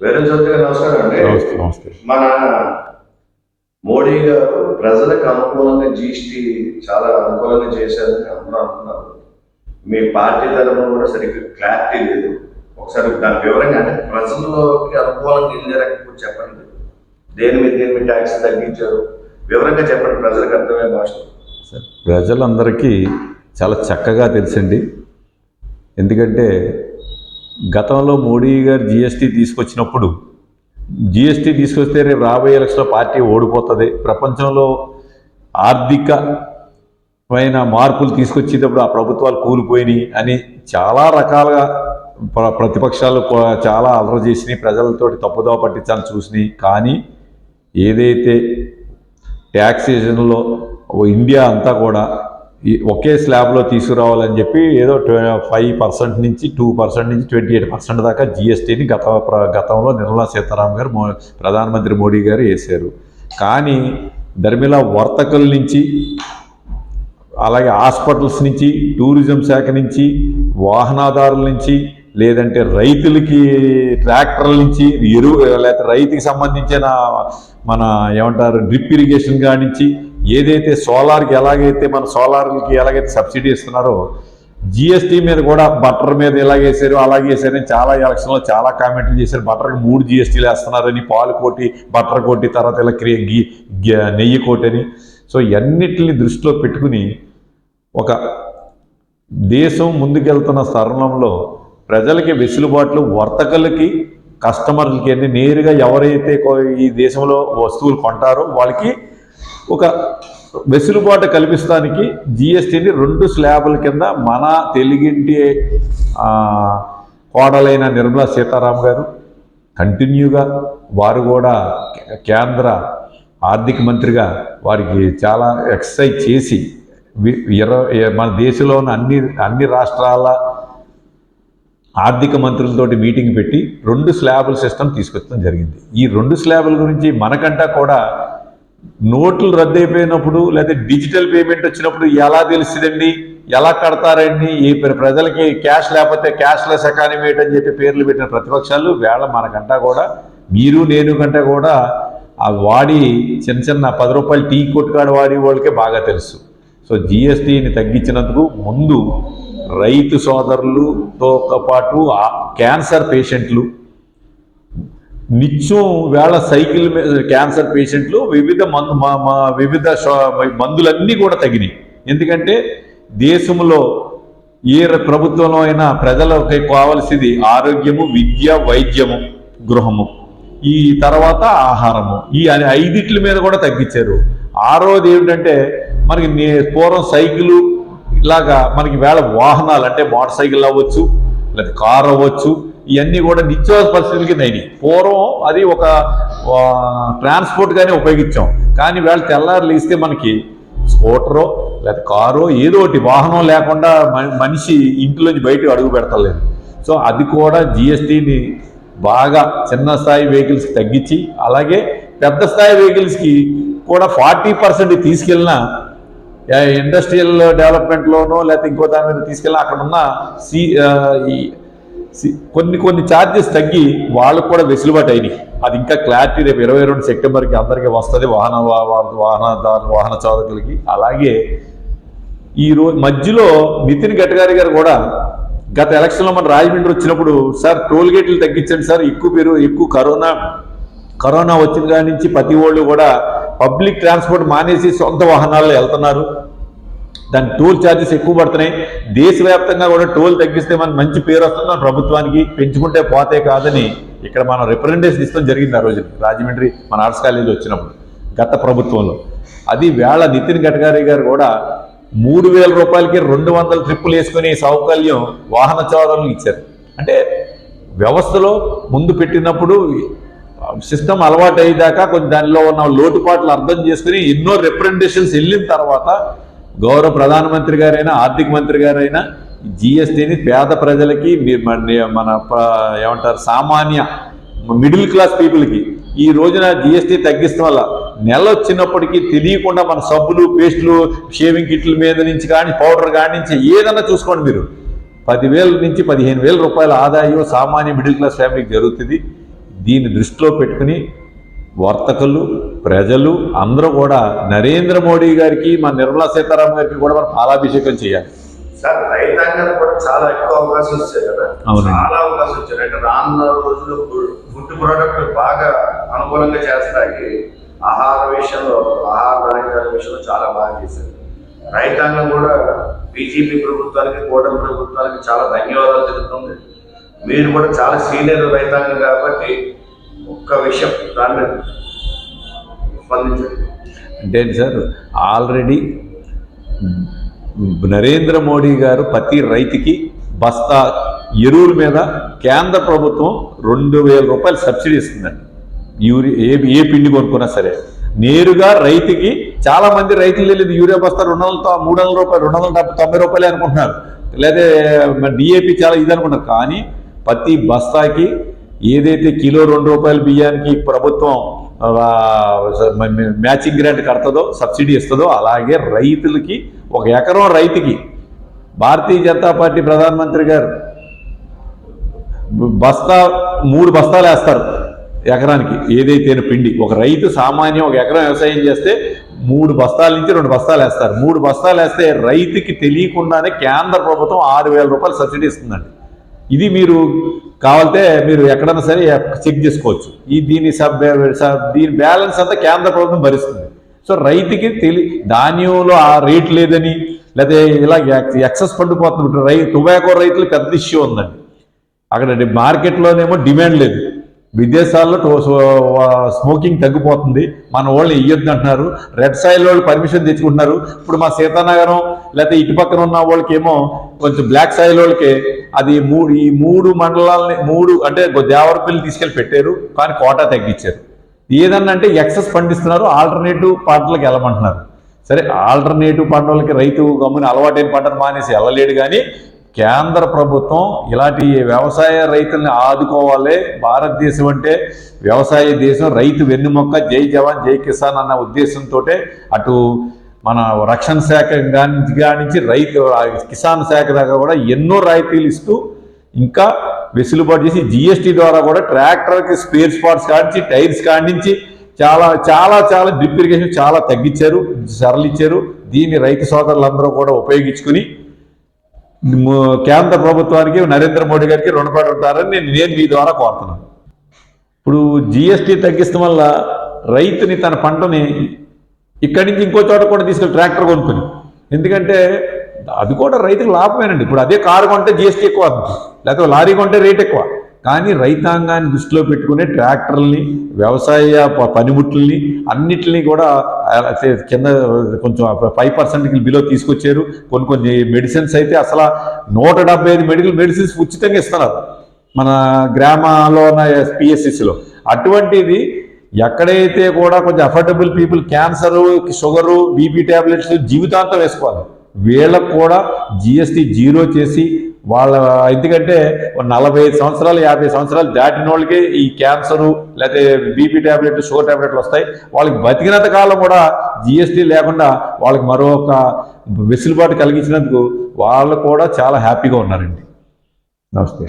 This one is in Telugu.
వేరే చౌదరి గారు నమస్కారం అండి. నమస్తే మన మోడీ గారు ప్రజలకు అనుకూలంగా జీఎస్టీ చాలా అనుకూలంగా చేశారని అందరూ అంటున్నారు. మీ పార్టీ తరఫున కూడా సరిగ్గా క్లారిటీ లేదు. ఒకసారి దాని వివరంగా అంటే ప్రజల్లోకి అనుకూలంగా వెళ్ళారని చెప్పండి. దేని మీద దేని మీద ట్యాక్స్ తగ్గించారు? వివరంగా చెప్పండి ప్రజలకు అర్థమయ్యే సార్ ప్రజలందరికీ చాలా చక్కగా తెలుసండి ఎందుకంటే గతంలో మోడీ గారు జిఎస్టీ తీసుకొచ్చినప్పుడు జిఎస్టీ తీసుకొస్తే రేపు రాబోయే ఎలక్షన్లో పార్టీ ఓడిపోతుంది. ప్రపంచంలో ఆర్థికమైన మార్పులు తీసుకొచ్చేటప్పుడు ఆ ప్రభుత్వాలు కూలిపోయినాయి అని చాలా రకాలుగా ప్ర- ప్రతిపక్షాలు చాలా అలర చేసినాయి. ప్రజలతోటి తప్పుదోవ పట్టించాలని చూసినాయి. కానీ ఏదైతే ట్యాక్సేషన్లో ఇండియా అంతా కూడా ఒకే స్లాబ్లో తీసుకురావాలని చెప్పి ఏదో ఫైవ్ పర్సెంట్ నుంచి టూ పర్సెంట్ నుంచి ట్వంటీ ఎయిట్ పర్సెంట్ దాకా జిఎస్టీని గత ప్ర- గతంలో నిర్మలా సీతారామన్ గారు మో ప్రధానమంత్రి మోడీ గారు వేశారు కానీ ధర్మిల వర్తకుల నుంచి అలాగే హాస్పిటల్స్ నుంచి టూరిజం శాఖ నుంచి వాహనదారుల నుంచి లేదంటే రైతులకి ట్రాక్టర్ల నుంచి ఎరువు లేకపోతే రైతుకి సంబంధించిన మన ఏమంటారు డ్రిప్ ఇరిగేషన్ కానించి ఏదైతే సోలార్కి ఎలాగైతే మన సోలార్కి ఎలాగైతే సబ్సిడీ ఇస్తున్నారో జిఎస్టీ మీద కూడా బటర్ మీద ఎలాగేసారు అలాగే వేసారని చాలా ఎలక్షన్లో చాలా కామెంట్లు చేశారు. బటర్కి మూడు జిఎస్టీలు వేస్తున్నారని పాలు కోటి బటర్ కోటి తర్వాత ఇలా క్రియ నెయ్యి కోటి అని. సో ఇవన్నిటిని దృష్టిలో పెట్టుకుని ఒక దేశం ముందుకెళ్తున్న తరుణంలో ప్రజలకి వెసులుబాట్లు వర్తకులకి కస్టమర్లకి అన్ని నేరుగా ఎవరైతే ఈ దేశంలో వస్తువులు కొంటారో వాళ్ళకి ఒక వెసులుబాటు కల్పిస్తానికి జిఎస్టీని రెండు స్లాబుల కింద మన తెలుగింటి కోడలైన నిర్మలా సీతారాం గారు కంటిన్యూగా వారు కూడా కేంద్ర ఆర్థిక మంత్రిగా వారికి చాలా ఎక్సర్సైజ్ చేసి ఇరవై మన దేశంలో ఉన్న అన్ని అన్ని రాష్ట్రాల ఆర్థిక మంత్రులతోటి మీటింగ్ పెట్టి రెండు స్లాబుల సిస్టమ్ తీసుకొచ్చడం జరిగింది. ఈ రెండు స్లాబుల గురించి మనకంటా కూడా నోట్లు రద్దయిపోయినప్పుడు లేదా డిజిటల్ పేమెంట్ వచ్చినప్పుడు ఎలా తెలుస్తుందండి? ఎలా కడతారండి? ఈ ప్రజలకి క్యాష్ లేకపోతే క్యాష్లెస్ ఎకానమీ అని చెప్పి పేర్లు పెట్టిన ప్రతిపక్షాలు వేళ మనకంటా కూడా మీరు నేను కంటే కూడా ఆ వాడి చిన్న చిన్న పది రూపాయలు టీ కొట్టుకాడు వాడి వాళ్ళకే బాగా తెలుసు. సో జిఎస్టీని తగ్గించినందుకు ముందు రైతు సోదరులతో పాటు క్యాన్సర్ పేషెంట్లు నిత్యం వేళ సైకిల్ మీద క్యాన్సర్ పేషెంట్లు వివిధ మందు మా మా వివిధ మందులన్నీ కూడా తగినాయి. ఎందుకంటే దేశంలో ఏ ర- ప్రభుత్వంలో అయినా ప్రజలకి కావలసింది ఆరోగ్యము విద్య వైద్యము గృహము. ఈ తర్వాత ఆహారము. ఈ అని ఐదిట్ల మీద కూడా తగ్గించారు. ఆరోది ఏమిటంటే మనకి నే- పూర్వం సైకిలు ఇలాగా మనకి వేళ వాహనాలు అంటే మోటార్ సైకిల్ అవ్వచ్చు లేదా కార్ అవ్వచ్చు ఇవన్నీ కూడా నిత్యావసర పరిస్థితుల కింద అయినాయి పూర్వం అది ఒక ట్రాన్స్పోర్ట్గానే ఉపయోగించాం. కానీ వాళ్ళు తెల్లారి ఇస్తే మనకి స్కూటరో లేదా కారో ఏదో ఒకటి వాహనం లేకుండా మ- మనిషి ఇంట్లోంచి బయటకు అడుగు పెడతలేదు. సో అది కూడా జిఎస్టీని బాగా చిన్న స్థాయి వెహికల్స్కి తగ్గించి అలాగే పెద్ద స్థాయి వెహికల్స్కి కూడా ఫార్టీ పర్సెంట్ తీసుకెళ్ళినా ఇండస్ట్రియల్ డెవలప్మెంట్లోనో లేకపోతే ఇంకో దాని మీద తీసుకెళ్ళిన అక్కడ ఉన్న సి ఈ సి- కొన్ని కొన్ని ఛార్జెస్ తగ్గి వాళ్ళకు కూడా వెసులుబాటు అయినాయి. అది ఇంకా క్లారిటీ రేపు ఇరవై రెండు సెప్టెంబర్కి అందరికీ వస్తుంది. వాహన వాహనదారు వాహన చాలకులకి. అలాగే ఈ రోజు మధ్యలో నితిన్ గడ్కరీ గారు కూడా గత ఎలక్షన్లో మన రాజమండ్రి వచ్చినప్పుడు సార్ టోల్ గేట్లు తగ్గించండి సార్. ఎక్కువ పేరు ఎక్కువ కరోనా కరోనా వచ్చిన దాని నుంచి ప్రతి వాళ్ళు కూడా పబ్లిక్ ట్రాన్స్పోర్ట్ మానేసి సొంత వాహనాల్లో వెళ్తున్నారు. దాని టోల్ ఛార్జెస్ ఎక్కువ పడుతున్నాయి. దేశవ్యాప్తంగా కూడా టోల్ తగ్గిస్తే మన మంచి పేరు వస్తుంది. ప్రభుత్వానికి పెంచుకుంటే పోతే కాదని ఇక్కడ మనం రిప్రజెంటేషన్ ఇస్తాం జరిగింది ఆ రోజు. రాజమండ్రి మన ఆర్ట్స్ కాలేజీలో వచ్చినప్పుడు గత ప్రభుత్వంలో. అది వేళ నితిన్ గడ్కరీ గారు కూడా మూడు వేల రూపాయలకి రెండు వందల ట్రిప్పులు వేసుకునే సౌకర్యం వాహన చోదరులకు ఇచ్చారు. అంటే వ్యవస్థలో ముందు పెట్టినప్పుడు సిస్టమ్ అలవాటు అయ్యేదాకా కొంచెం దానిలో ఉన్న లోటుపాట్లు అర్థం చేసుకుని ఎన్నో రిప్రజెంటేషన్స్ వెళ్ళిన తర్వాత గౌరవ ప్రధానమంత్రి గారైనా ఆర్థిక మంత్రి గారైనా జిఎస్టీని పేద ప్రజలకి మన మన ఏమంటారు సామాన్య మిడిల్ క్లాస్ పీపుల్కి ఈ రోజున జిఎస్టీ తగ్గిస్తాం వల్ల నెల వచ్చినప్పటికీ తెలియకుండా మన సబ్బులు పేస్టులు షేవింగ్ కిట్ల మీద నుంచి కానీ పౌడర్ కానీ నుంచి ఏదన్నా చూసుకోండి మీరు. పదివేల నుంచి పదిహేను వేల రూపాయల ఆదాయం సామాన్య మిడిల్ క్లాస్ ఫ్యామిలీకి జరుగుతుంది. దీన్ని దృష్టిలో పెట్టుకుని వర్తకులు ప్రజలు అందరూ కూడా నరేంద్ర మోడీ గారికి మన నిర్మలా సీతారామన్ గారికి కూడా మనం పాలాభిషేకం చేయాలి. సార్ రైతాంగానికి కూడా చాలా ఎక్కువ అవకాశం వచ్చాయి కదా. చాలా అవకాశం వచ్చాయి. అంటే రానున్న రోజుల్లో ఫుడ్ ప్రోడక్ట్ బాగా అనుకూలంగా చేస్తాయి. ఆహార విషయంలో ఆహార ధాన్యాల విషయంలో చాలా బాగా చేశారు. రైతాంగం కూడా బీజేపీ ప్రభుత్వానికి కూటమి ప్రభుత్వానికి చాలా ధన్యవాదాలు తెలుపుతుంది. మీరు కూడా చాలా సీనియర్ రైతాంగం కాబట్టి ఒక్క విషయం దాని మీద స్పందించండి. అంటే సార్ ఆల్రెడీ నరేంద్ర మోడీ గారు ప్రతి రైతుకి బస్తా ఎరువుల మీద కేంద్ర ప్రభుత్వం రెండు వేల రూపాయలు సబ్సిడీ ఇస్తుందండి. యూరియా ఏ ఏ పిండి కొనుక్కున్నా సరే. నేరుగా రైతుకి చాలా మంది రైతులు తెలియదు యూరియా బస్తా రెండు వందల మూడు వందల రూపాయలు రెండు వందల డెబ్బై తొంభై రూపాయలే అనుకుంటున్నారు. లేదా డిఏపి చాలా ఇది అనుకున్నారు కానీ ప్రతి బస్తాకి ఏదైతే కిలో రెండు రూపాయల బియ్యానికి ప్రభుత్వం మ్యాచింగ్ గ్రాంట్ కడుతుందో సబ్సిడీ ఇస్తుందో అలాగే రైతులకి ఒక ఎకరం రైతుకి భారతీయ జనతా పార్టీ ప్రధానమంత్రి గారు బస్తా మూడు బస్తాలు వేస్తారు ఎకరానికి ఏదైతే పిండి. ఒక రైతు సామాన్యం ఒక ఎకరం వ్యవసాయం చేస్తే మూడు బస్తాల నుంచి రెండు బస్తాలు వేస్తారు. మూడు బస్తాలు వేస్తే రైతుకి తెలియకుండానే కేంద్ర ప్రభుత్వం ఆరు వేల రూపాయలు సబ్సిడీ ఇస్తుందండి. ఇది మీరు కావాలంటే మీరు ఎక్కడైనా సరే చెక్ చేసుకోవచ్చు. ఈ దీని సబ్ సబ్- దీని బ్యాలెన్స్ అంతా కేంద్ర ప్రభుత్వం భరిస్తుంది. సో రైతుకి తెలి ధాన్యంలో ఆ రేట్ లేదని లేకపోతే ఇలా ఎక్సెస్ పండిపోతుంది రై టొబాకో రైతులు పెద్ద ఇష్యూ ఉందండి. అక్కడ మార్కెట్లోనేమో డిమాండ్ లేదు. విదేశాల్లో స్మోకింగ్ తగ్గిపోతుంది. మన వాళ్ళు ఇయ్యొద్దు అంటున్నారు. రెడ్ సాయిల్ వాళ్ళు పర్మిషన్ తెచ్చుకుంటున్నారు. ఇప్పుడు మా సీతానగరం లేకపోతే ఇటు పక్కన ఉన్న వాళ్ళకి ఏమో కొంచెం బ్లాక్ సాయిల్ వాళ్ళకి అది మూడు ఈ మూడు మండలాలని మూడు అంటే దేవరపల్లి తీసుకెళ్ళి పెట్టారు. కానీ కోటా తగ్గించారు. ఏదన్నా అంటే ఎక్సెస్ పండిస్తున్నారు ఆల్టర్నేటివ్ పంటలకు వెళ్ళమంటున్నారు. సరే ఆల్టర్నేటివ్ పంటలకి రైతు గమ్ముని అలవాటైన పంటను మానేసి వెళ్ళలేడు కానీ కేంద్ర ప్రభుత్వం ఇలాంటి వ్యవసాయ రైతుల్ని ఆదుకోవాలి. భారతదేశం అంటే వ్యవసాయ దేశం రైతు వెన్నుమొక్క జై జవాన్ జై కిసాన్ అన్న ఉద్దేశంతో అటు మన రక్షణ శాఖ గాని- గానించి రైతు కిసాన్ శాఖ దాకా కూడా ఎన్నో రాయితీలు ఇస్తూ ఇంకా వెసులుబాటు చేసి జిఎస్టీ ద్వారా కూడా ట్రాక్టర్కి స్పేర్ స్పాట్స్ కాడించి టైర్స్ కాడించి చాలా చాలా చాలా డ్రిప్ ఇరిగేషన్ చాలా తగ్గించారు సరళిచ్చారు. దీన్ని రైతు సోదరులందరూ కూడా ఉపయోగించుకుని కేంద్ర ప్రభుత్వానికి నరేంద్ర మోడీ గారికి రుణపడి ఉంటారని నేను నేను మీ ద్వారా కోరుతున్నాను. ఇప్పుడు జిఎస్టీ తగ్గిస్తాం వల్ల రైతుని తన పంటని ఇక్కడి నుంచి ఇంకో చోట కూడా తీసుకెళ్ళి ట్రాక్టర్ కొనుక్కుని. ఎందుకంటే అది కూడా రైతుకు లాభమేనండి. ఇప్పుడు అదే కారు కొంటే జిఎస్టీ ఎక్కువ. లేకపోతే లారీ కొంటే రేట్ ఎక్కువ. కానీ రైతాంగాన్ని దృష్టిలో పెట్టుకునే ట్రాక్టర్లని వ్యవసాయ పనిముట్లని అన్నిటిని కూడా కింద కొంచెం ఫైవ్ పర్సెంట్కి బిలో తీసుకొచ్చారు. కొన్ని కొన్ని మెడిసిన్స్ అయితే అసలు నూట డెబ్బై ఐదు మెడికల్ మెడిసిన్స్ ఉచితంగా ఇస్తున్నారు. మన గ్రామాల్లో ఉన్న పిఎస్సిసిలో. అటువంటిది ఎక్కడైతే కూడా కొంచెం affordable people cancer sugar BP tablets జీవితాంతం వేసుకోవాలి. వీళ్ళకు కూడా జిఎస్టీ జీరో చేసి వాళ్ళ ఎందుకంటే నలభై ఐదు సంవత్సరాలు యాభై సంవత్సరాలు దాటిన వాళ్ళకి ఈ క్యాన్సరు లేకపోతే బీపీ ట్యాబ్లెట్లు షుగర్ ట్యాబ్లెట్లు వస్తాయి. వాళ్ళకి బతికినంత కాలం కూడా జిఎస్టీ లేకుండా వాళ్ళకి మరొక వెసులుబాటు కలిగించినందుకు వాళ్ళు కూడా చాలా హ్యాపీగా ఉన్నారండి. నమస్తే.